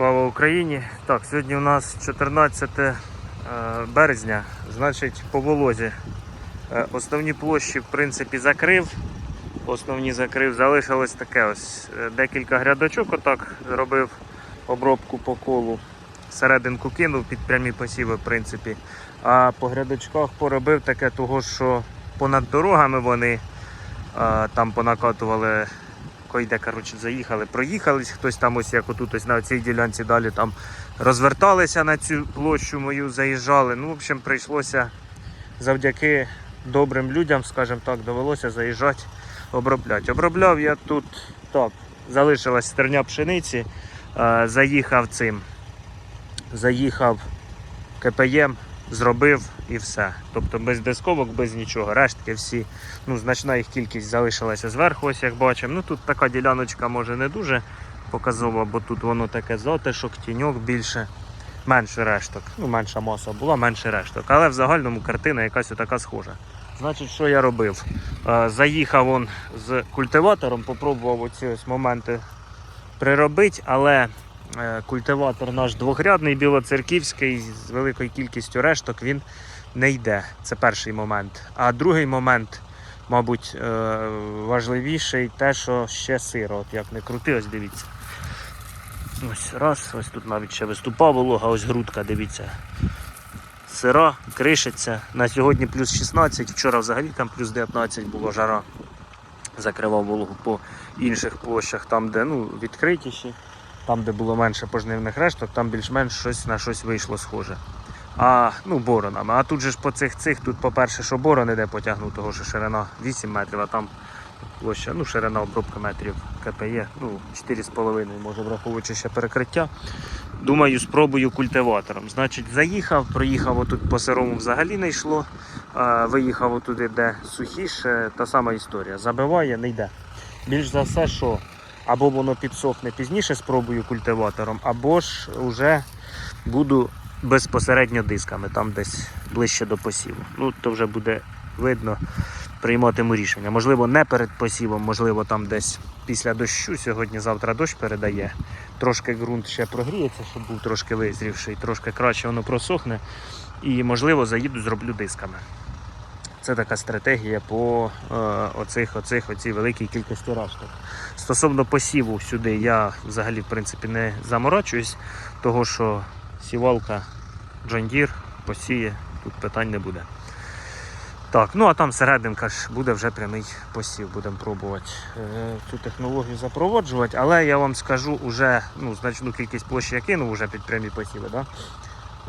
Слава Україні! Так, сьогодні у нас 14 е, березня, значить по волозі. Е, Основні площі в принципі закрив. Основні закрив, залишилось таке ось е, декілька грядочок. Отак зробив обробку по колу. Серединку кинув під прямі посіви, в принципі. А по грядочках поробив таке, того, що понад дорогами вони там понакатували койде, коротше, заїхали, проїхались, хтось там ось як отут ось на цій ділянці далі там розверталися на цю площу мою, заїжджали. Ну, в общем, прийшлося завдяки добрим людям, скажімо так, довелося заїжджати, обробляти. Обробляв я тут так, залишилась стерня пшениці, е, заїхав цим, заїхав КПєм, зробив і все. Тобто без дисковок, без нічого. Рештки всі, ну, значна їх кількість залишилася зверху, ось як бачимо. Ну тут така діляночка може не дуже показова, бо тут воно таке затишок, тіньок більше. Менше решток. Ну, менша маса була, менше решток. Але в загальному картина якась така схожа. Значить, що я робив? Е, Заїхав он з культиватором, попробував оці ось моменти приробити, але культиватор наш двохрядний, білоцерківський, з великою кількістю решток він не йде. Це перший момент. А другий момент, мабуть, е, важливіший те, що ще сиро. От як не крути, ось дивіться. Ось раз, ось тут навіть ще виступав волога, ось грудка, дивіться. Сира, кришиться. На сьогодні плюс 16, вчора взагалі там плюс 19 було жара. Закривав вологу по інших площах, там, де ну, відкритіші, там, де було менше пожнивних решток, там більш-менш щось на щось вийшло схоже. А, ну, боронами. А тут же ж по цих цих, тут, по-перше, що борон іде потягнув, того що ширина 8 метрів, а там площа, ну, ширина обробка метрів КПЄ, ну, 4,5, може, враховуючи ще перекриття. Думаю, спробую культиватором. Значить, заїхав, проїхав отут по сирому взагалі не йшло. Виїхав отуди, де сухіше, та сама історія. Забиває, не йде. Більш за все, що або воно підсохне пізніше, спробую культиватором, або ж вже буду безпосередньо дисками, там десь ближче до посіву. Ну, то вже буде видно, прийматиму рішення. Можливо, не перед посівом, можливо, там десь після дощу. Сьогодні-завтра дощ передає. Трошки ґрунт ще прогріється, щоб був трошки визрівший, трошки краще воно просохне. І, можливо, заїду, зроблю дисками. Це така стратегія по е, оцих, оцих, оцій великій кількості решток. Стосовно посіву сюди я взагалі в принципі не заморочуюсь, того що сівалка Deere посіє, тут питань не буде. Так, ну а там серединка ж буде вже прямий посів, будемо пробувати е, цю технологію запроваджувати, але я вам скажу, уже ну, значну кількість площі я кинув вже під прямі посіви. Да?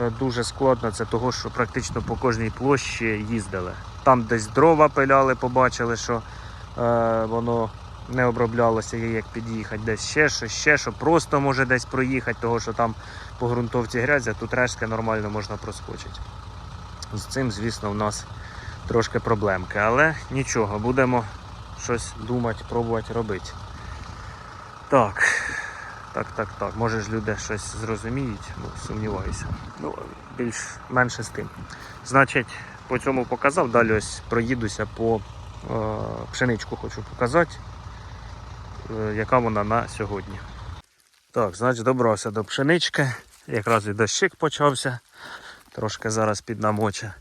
Е, Дуже складно це того, що практично по кожній площі їздили. Там десь дрова пиляли, побачили, що е, воно не оброблялося, є як під'їхати, десь ще що, ще що, просто може десь проїхати, того що там по ґрунтовці грязь, а тут рештки нормально можна проскочити. З цим, звісно, в нас трошки проблемки, але нічого, будемо щось думати, пробувати робити. Так, так, так, так. Може ж люди щось зрозуміють, ну, сумніваюся. Ну, більш-менше з тим. Значить, по цьому показав, далі ось проїдуся по е, пшеничку хочу показати, е, яка вона на сьогодні. Так, значить, добрався до пшенички. Якраз і дощик почався. Трошки зараз піднамоче.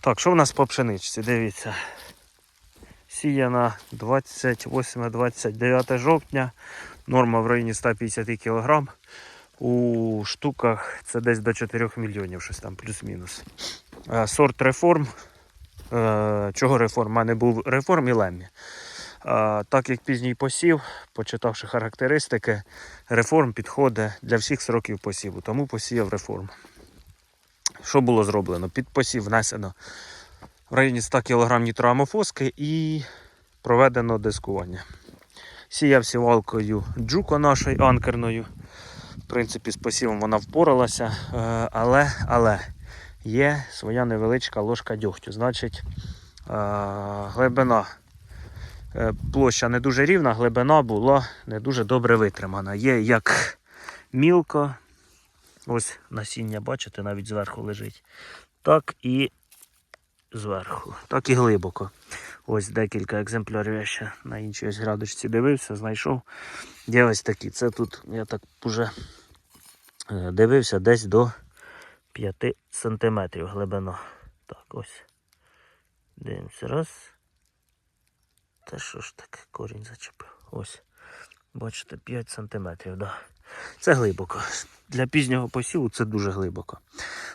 Так, що в нас по пшеничці? Дивіться. Сіяна 28-29 жовтня. Норма в районі 150 кг. У штуках це десь до 4 мільйонів, щось там плюс-мінус. Е, Сорт реформ. Е, Чого реформ? У мене був реформ і леммі. Е, Так як пізній посів, почитавши характеристики, реформ підходить для всіх сроків посіву, тому посіяв реформ. Що було зроблено? Під посів внесено в районі 100 кг нітроамофоски і проведено дискування. Сіяв сівалкою джуко нашою анкерною. В принципі, з посівом вона впоралася, але, але є своя невеличка ложка дьогтю. Значить, е, глибина е, площа не дуже рівна, глибина була не дуже добре витримана. Є як мілко, ось насіння, бачите, навіть зверху лежить, так і зверху, так і глибоко. Ось декілька екземплярів я ще на іншій градочці дивився, знайшов. Є ось такі. Це тут я так уже Е, Дивився десь до 5 сантиметрів глибина. Так, ось. Дивимося. Раз. Та що ж таке, корінь зачепив. Ось. Бачите, 5 сантиметрів, да. Це глибоко. Для пізнього посіву це дуже глибоко.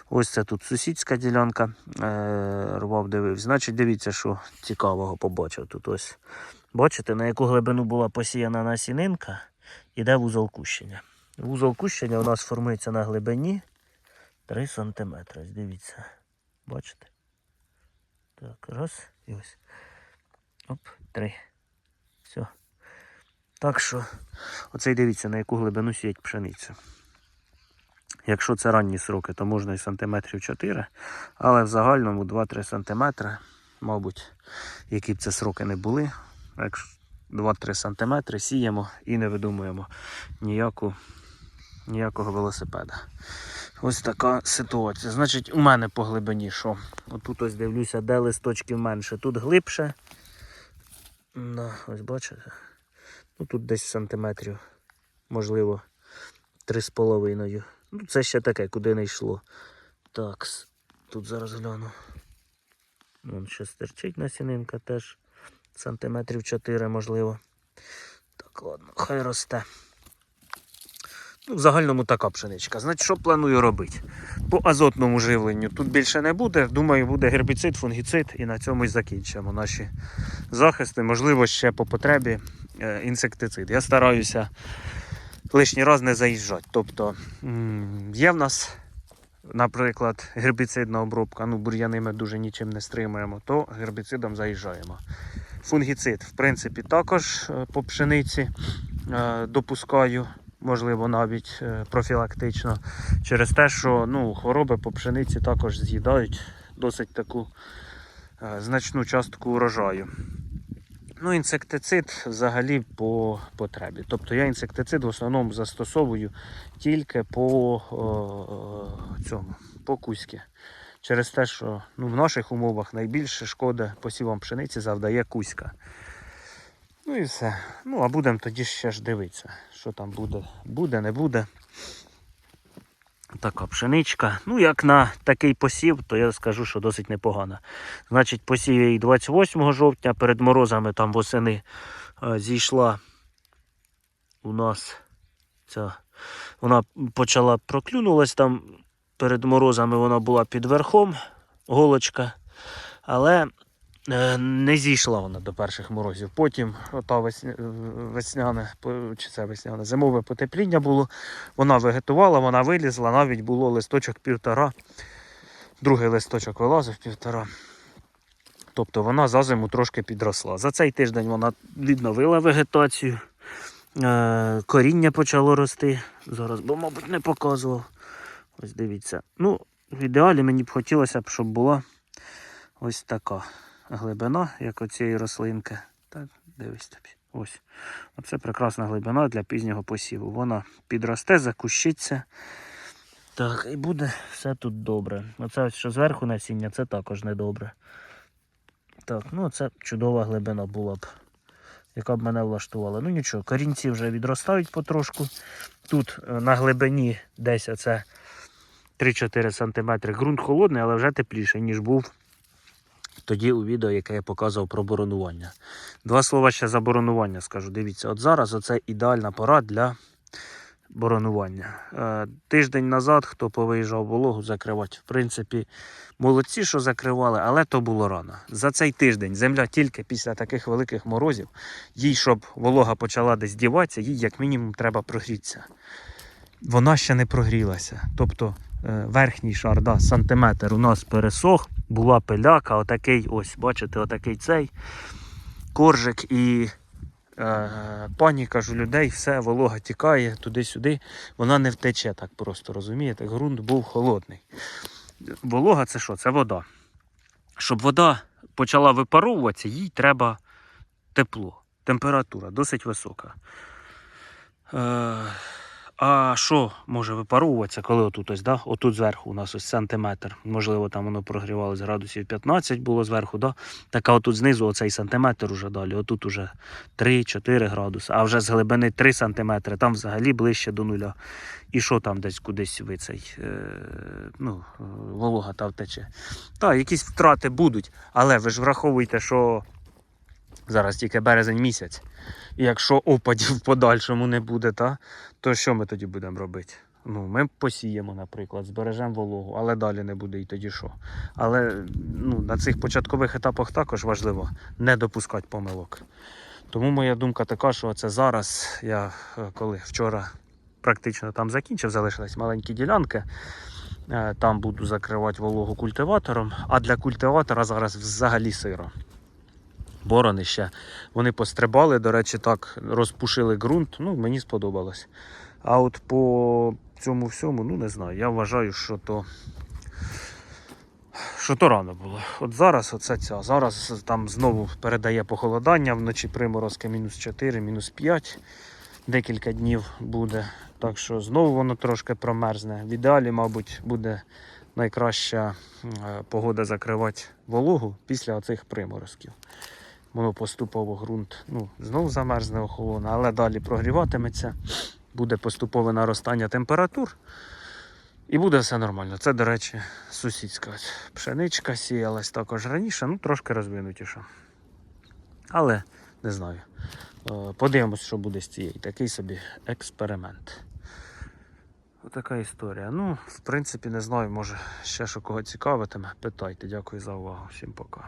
Ось це тут сусідська ділянка. Е, рвав дивився. Значить, дивіться, що цікавого побачив тут. Ось. Бачите, на яку глибину була посіяна насінинка, іде вузол кущення. Вузол кущення у нас формується на глибині 3 см. Ось Дивіться. Бачите? Так, раз і ось. Оп, три. Все. Так що, оце й дивіться, на яку глибину сіять пшеницю. Якщо це ранні сроки, то можна і сантиметрів 4, але в загальному 2-3 сантиметри, мабуть, які б це сроки не були. Якщо 2-3 сантиметри сіємо і не видумуємо ніяку, ніякого велосипеда. Ось така ситуація. Значить, у мене по глибині що? Отут ось дивлюся, де листочків менше, тут глибше. На, ось бачите? Ну тут десь сантиметрів, можливо, 3,5. Ну, це ще таке, куди не йшло. Так, тут зараз гляну. Вон ще стерчить насінинка теж. Сантиметрів 4, можливо. Так, ладно, хай росте. В загальному така пшеничка. Значить, що планую робити? По азотному живленню тут більше не буде. Думаю, буде гербіцид, фунгіцид і на цьому й закінчимо наші захисти. Можливо, ще по потребі е, інсектицид. Я стараюся лишній раз не заїжджати. Тобто є в нас, наприклад, гербіцидна обробка, ну бур'яни ми дуже нічим не стримуємо, то гербіцидом заїжджаємо. Фунгіцид, в принципі, також е, по пшениці е, допускаю, можливо, навіть е, профілактично, через те, що ну, хвороби по пшениці також з'їдають досить таку е, значну частку урожаю. Ну, інсектицид взагалі по потребі. Тобто я інсектицид в основному застосовую тільки по о, цьому, по кузьки. Через те, що ну, в наших умовах найбільше шкоди посівам пшениці завдає кузька. Ну і все. Ну, а будемо тоді ще ж дивитися, що там буде. Буде, не буде. Така пшеничка. Ну, як на такий посів, то я скажу, що досить непогано. Значить, посів я її 28 жовтня, перед морозами там восени е, зійшла у нас ця. Вона почала проклюнулась там перед морозами, вона була під верхом, голочка, але не зійшла вона до перших морозів. Потім ота весня, весняне, чи це весняне, зимове потепління було. Вона вегетувала, вона вилізла, навіть було листочок півтора. Другий листочок вилазив півтора. Тобто вона за зиму трошки підросла. За цей тиждень вона відновила вегетацію. Е, коріння почало рости. Зараз, бо, мабуть, не показував. Ось дивіться. Ну, в ідеалі мені б хотілося б, щоб була ось така глибина, як у цієї рослинки. Так, дивись тобі. Ось. Оце прекрасна глибина для пізнього посіву. Вона підросте, закущиться. Так, і буде все тут добре. Оце що зверху насіння, це також недобре. Так, ну це чудова глибина була б, яка б мене влаштувала. Ну нічого, корінці вже відростають потрошку. Тут е, на глибині десь оце 3-4 см. Ґрунт холодний, але вже тепліший, ніж був тоді у відео, яке я показував про боронування. Два слова ще за боронування скажу. Дивіться, от зараз оце ідеальна пора для боронування. Е, тиждень назад, хто повиїжджав вологу закривати, в принципі, молодці, що закривали, але то було рано. За цей тиждень земля тільки після таких великих морозів, їй, щоб волога почала десь діватися, їй як мінімум треба прогрітися. Вона ще не прогрілася. Тобто е, верхній шар, да, сантиметр у нас пересох, була пиляка, отакий, ось, бачите, отакий цей коржик і е, паніка ж у людей, все, волога тікає туди-сюди, вона не втече так просто, розумієте? Ґрунт був холодний. Волога це що? Це вода. Щоб вода почала випаровуватися, їй треба тепло, температура досить висока. Е, А що може випаровуватися, коли отут ось, да? отут зверху у нас ось сантиметр. Можливо, там воно прогрівалось градусів 15 було зверху, да? так а отут знизу оцей сантиметр уже далі. Отут уже 3-4 градуси, а вже з глибини 3 сантиметри, там взагалі ближче до нуля. І що там десь кудись ви цей, е, ну, волога та втече. Так, якісь втрати будуть, але ви ж враховуйте, що зараз тільки березень місяць. І якщо опадів в подальшому не буде, та, то що ми тоді будемо робити? Ну, ми посіємо, наприклад, збережемо вологу, але далі не буде і тоді що. Але ну, на цих початкових етапах також важливо не допускати помилок. Тому моя думка така, що це зараз, я е, коли вчора практично там закінчив, залишились маленькі ділянки. е, Там буду закривати вологу культиватором, а для культиватора зараз взагалі сиро. Борони ще вони пострибали, до речі, так, розпушили ґрунт. Ну, мені сподобалось. А от по цьому всьому, ну не знаю. Я вважаю, що то. Що то рано було. От зараз оце ця. Зараз там знову передає похолодання, вночі приморозки мінус 4, мінус 5. Декілька днів буде. Так що знову воно трошки промерзне. В ідеалі, мабуть, буде найкраща е, погода закривати вологу після оцих приморозків воно поступово ґрунт ну, знову замерзне охолоне, але далі прогріватиметься, буде поступове наростання температур. І буде все нормально. Це, до речі, сусідська пшеничка сіялась також раніше, ну трошки розвинутіша. Але не знаю. Е, Подивимось, що буде з цієї. Такий собі експеримент. Отака історія. Ну, в принципі, не знаю, може ще що кого цікавитиме. Питайте. Дякую за увагу. Всім пока.